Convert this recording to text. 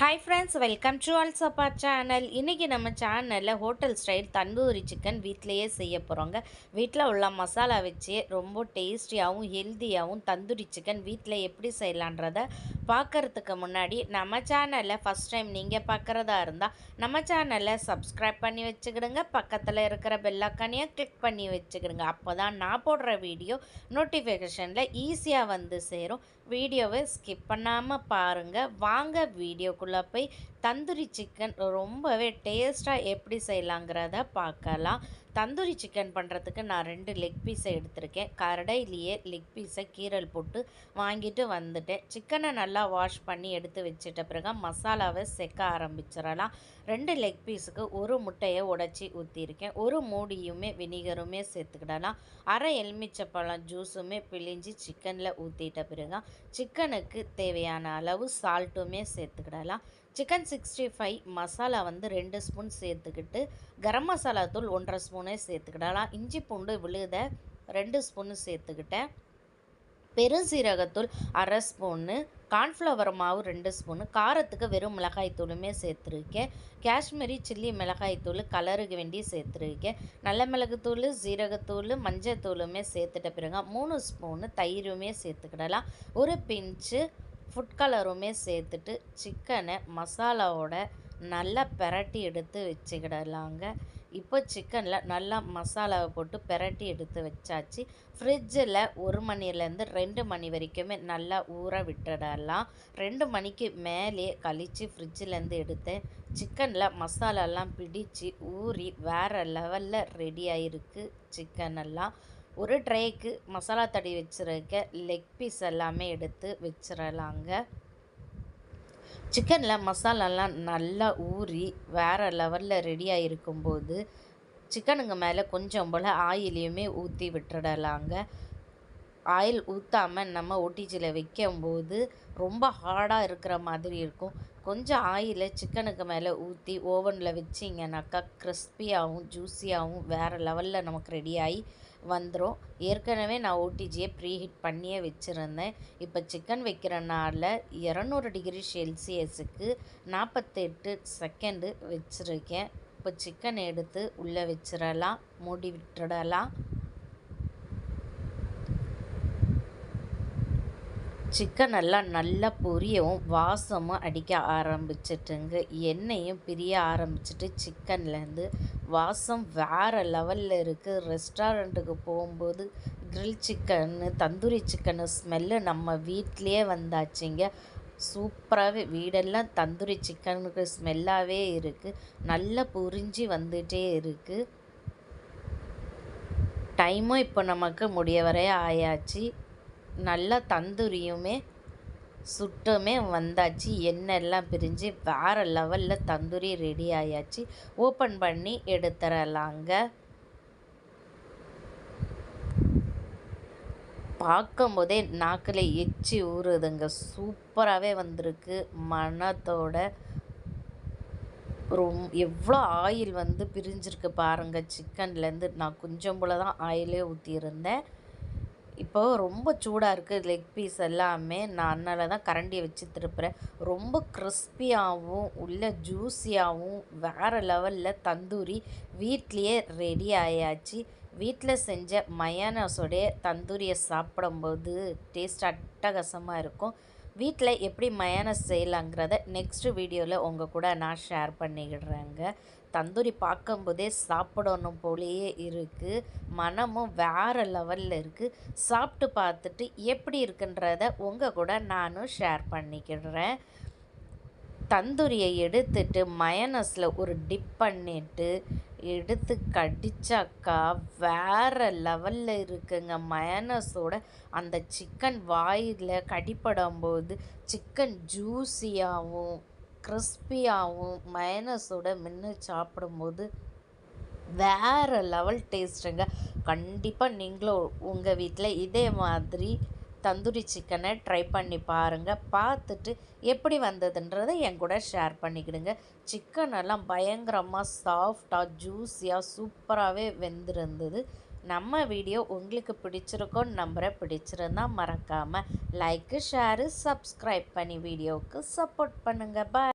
Hi friends welcome to Alsappa channel இன்றைக்கி நம்ம சேனலில் ஹோட்டல் ஸ்டைல் தந்தூரி சிக்கன் வீட்டிலையே செய்ய போகிறோங்க வீட்டில் உள்ள மசாலா வச்சு ரொம்ப டேஸ்டியாகவும் ஹெல்த்தியாகவும் தந்தூரி சிக்கன் வீட்டில் எப்படி செய்யலான்றத பார்க்குறதுக்கு முன்னாடி நம்ம சேனலில் ஃபஸ்ட் டைம் நீங்கள் பார்க்குறதா இருந்தால் நம்ம சேனலை சப்ஸ்கிரைப் பண்ணி வச்சுக்கிடுங்க. பக்கத்தில் இருக்கிற பெல்லாக்கானியை கிளிக் பண்ணி வச்சுக்கிடுங்க. அப்போ தான் நான் போடுற வீடியோ நோட்டிஃபிகேஷனில் ஈஸியாக வந்து சேரும். வீடியோவை ஸ்கிப் பண்ணாமல் பாருங்கள் வாங்க வீடியோக்குள்ளே போய் தந்தூரி சிக்கன் ரொம்பவே டேஸ்ட்டாக எப்படி செய்யலாங்கிறத பார்க்கலாம். தந்தூரி சிக்கன் பண்ணுறதுக்கு நான் ரெண்டு லெக் பீஸை எடுத்திருக்கேன். கடையிலேயே லெக் பீஸை கீரல் போட்டு வாங்கிட்டு வந்துட்டேன். சிக்கனை நல்லா வாஷ் பண்ணி எடுத்து வச்சிட்ட பிறகு மசாலாவை செக்க ஆரம்பிச்சிடலாம். ரெண்டு லெக் பீஸுக்கு ஒரு முட்டையை உடச்சி ஊற்றிருக்கேன் ஒரு மூடியுமே வினிகருமே சேர்த்துக்கிடலாம். அரை எலுமிச்சப்பழம் ஜூஸுமே பிழிஞ்சு சிக்கனில் ஊற்றிட்ட பிறகு சிக்கனுக்கு தேவையான அளவு சால்ட்டுமே சேர்த்துக்கிடலாம். சிக்கன் சிக்ஸ்டி ஃபைவ் மசாலா வந்து ரெண்டு ஸ்பூன் சேர்த்துக்கிட்டு கரம் மசாலா தூள் ஒன்றரை ஸ்பூனே சேர்த்துக்கிடலாம் இஞ்சி பூண்டு விழுத ரெண்டு ஸ்பூனு சேர்த்துக்கிட்டேன். பெருசீரகத்தூள் அரை ஸ்பூனு கார்ன்ஃப்ளவர் மாவு ரெண்டு ஸ்பூனு காரத்துக்கு வெறும் மிளகாய் தூளுமே சேர்த்துருக்கேன். காஷ்மீரி சில்லி மிளகாய் தூள் கலருக்கு வேண்டி சேர்த்துருக்கேன். நல்ல மிளகுத்தூள் ஜீரகத்தூள் மஞ்சள் தூளுமே சேர்த்துட்ட பிறகு மூணு ஸ்பூனு தயிருமே சேர்த்துக்கிடலாம். ஒரு பிஞ்சு ஃபுட் கலருமே சேர்த்துட்டு சிக்கனை மசாலாவோட நல்லா பெரட்டி எடுத்து வச்சுக்கிடலாங்க. இப்போ சிக்கனில் நல்லா மசாலாவை போட்டு பெரட்டி எடுத்து வச்சாச்சு. ஃப்ரிட்ஜில் ஒரு மணிலேருந்து ரெண்டு மணி வரைக்குமே நல்லா ஊற விட்டுடலாம். ரெண்டு மணிக்கு மேலே கழித்து ஃப்ரிட்ஜிலேருந்து எடுத்தேன் சிக்கனில் மசாலாலாம் பிடிச்சி ஊறி வேறு லெவலில் ரெடி ஆகிருக்கு சிக்கன் எல்லாம் ஒரு ட்ரேக்கு மசாலா தடி வச்சுருக்க லெக் பீஸ் எல்லாமே எடுத்து வச்சிடலாங்க சிக்கனில் மசாலாலாம் நல்லா ஊறி வேறு லெவலில் ரெடியாக இருக்கும்போது சிக்கனுங்க மேலே கொஞ்சம் போல் ஆயிலையுமே ஊற்றி விட்டுடலாங்க. ஆயில் ஊற்றாமல் நம்ம ஒட்டிச்சியில் வைக்கும்போது ரொம்ப ஹார்டாக இருக்கிற மாதிரி இருக்கும். கொஞ்சம் ஆயிலை சிக்கனுக்கு மேலே ஊற்றி ஓவனில் வச்சிங்கனாக்கா கிறிஸ்பியாகவும் ஜூஸியாகவும் வேறு லெவலில் நமக்கு ரெடி ஆகி வந்துடும் ஏற்கனவே நான் ஓடிஜியை ப்ரீ ஹீட் பண்ணியே வச்சுருந்தேன். இப்போ சிக்கன் வைக்கிறனால இரநூறு டிகிரி செல்சியஸுக்கு நாற்பத்தெட்டு செகண்டு வச்சுருக்கேன். இப்போ சிக்கன் எடுத்து உள்ளே வச்சிடலாம் மூடி விட்டுடலாம். சிக்கன் எல்லாம் நல்லா பொரியவும் வாசமும் அடிக்க ஆரம்பிச்சிட்டுங்க. எண்ணெயும் பிரிய ஆரம்பிச்சிட்டு சிக்கன்லேருந்து வாசம் வேறு லெவலில் இருக்குது ரெஸ்டாரண்ட்டுக்கு போகும்போது கிரில் சிக்கன்னு தந்தூரி சிக்கனு ஸ்மெல்லு நம்ம வீட்லேயே வந்தாச்சுங்க. சூப்பராகவே வீடெல்லாம் தந்தூரி சிக்கனுக்கு ஸ்மெல்லாகவே இருக்குது நல்லா புரிஞ்சு வந்துகிட்டே இருக்குது டைமும் இப்போ நமக்கு முடிய வரைய ஆயாச்சு. நல்லா தந்தூரியுமே சுட்டுமே வந்தாச்சு. எண்ணெய்லாம் பிரிஞ்சு வேறு லெவலில் தந்தூரி ரெடி ஆயாச்சு. ஓப்பன் பண்ணி எடுத்துடலாங்க பார்க்கும்போதே நாக்கில் எச்சி ஊறுதுங்க. சூப்பராகவே வந்திருக்கு. மனத்தோட ரொம் எவ்வளோ ஆயில் வந்து பிரிஞ்சிருக்கு பாருங்கள் சிக்கன்லேருந்து நான் கொஞ்சம் போல் தான் ஆயிலே ஊற்றியிருந்தேன் இப்போ ரொம்ப சூடாக இருக்குது லெக் பீஸ் எல்லாமே. நான் அதனால தான் கரண்டியை வச்சு திருப்புறேன். ரொம்ப கிறிஸ்பியாகவும் உள்ள ஜூஸியாகவும் வேறு லெவலில் தந்தூரி வீட்லேயே ரெடி ஆயாச்சு. வீட்டில் செஞ்ச மயானஸோடைய தந்தூரியை சாப்பிடும்போது டேஸ்ட் அட்டகாசமாக இருக்கும். வீட்டில் எப்படி மயானஸ் செய்யலாங்கிறத நெக்ஸ்ட் வீடியோவில் உங்கள் கூட நான் ஷேர் பண்ணிக்கிடுறேங்க தந்தூரி பார்க்கும்போதே சாப்பிடணும் போலேயே இருக்குது மனமும் வேறு லெவலில் இருக்குது சாப்பிட்டு பார்த்துட்டு எப்படி இருக்குன்றத உங்கள் கூட நானும் ஷேர் பண்ணிக்கிடுறேன் தந்தூரியை எடுத்துட்டு மயனஸில் ஒரு டிப் பண்ணிட்டு எடுத்து கடிச்சாக்கா வேறு லெவலில் இருக்குங்க. மயனஸோட அந்த சிக்கன் வாயில் கடிப்படும் போது சிக்கன் ஜூஸியாகவும் கிறிஸ்பியாகவும் மயனஸோட மின்னு சாப்பிடும்போது வேறு லெவல் டேஸ்ட்டுங்க கண்டிப்பாக நீங்களும் உங்கள் வீட்டில் இதே மாதிரி தந்தூரி சிக்கனை ட்ரை பண்ணி பாருங்கள் பார்த்துட்டு எப்படி வந்ததுன்றதை என் கூட ஷேர் பண்ணிக்கிடுங்க. சிக்கன் எல்லாம் பயங்கரமாக சாஃப்டாக ஜூஸியாக சூப்பராகவே வெந்திருந்தது. நம்ம வீடியோ உங்களுக்கு பிடிச்சிருக்கோன்னு நம்பரை பிடிச்சிருந்தா மறக்காமல் லைக்கு ஷேரு சப்ஸ்கிரைப் பண்ணி வீடியோவுக்கு சப்போர்ட் பண்ணுங்கள் பாய்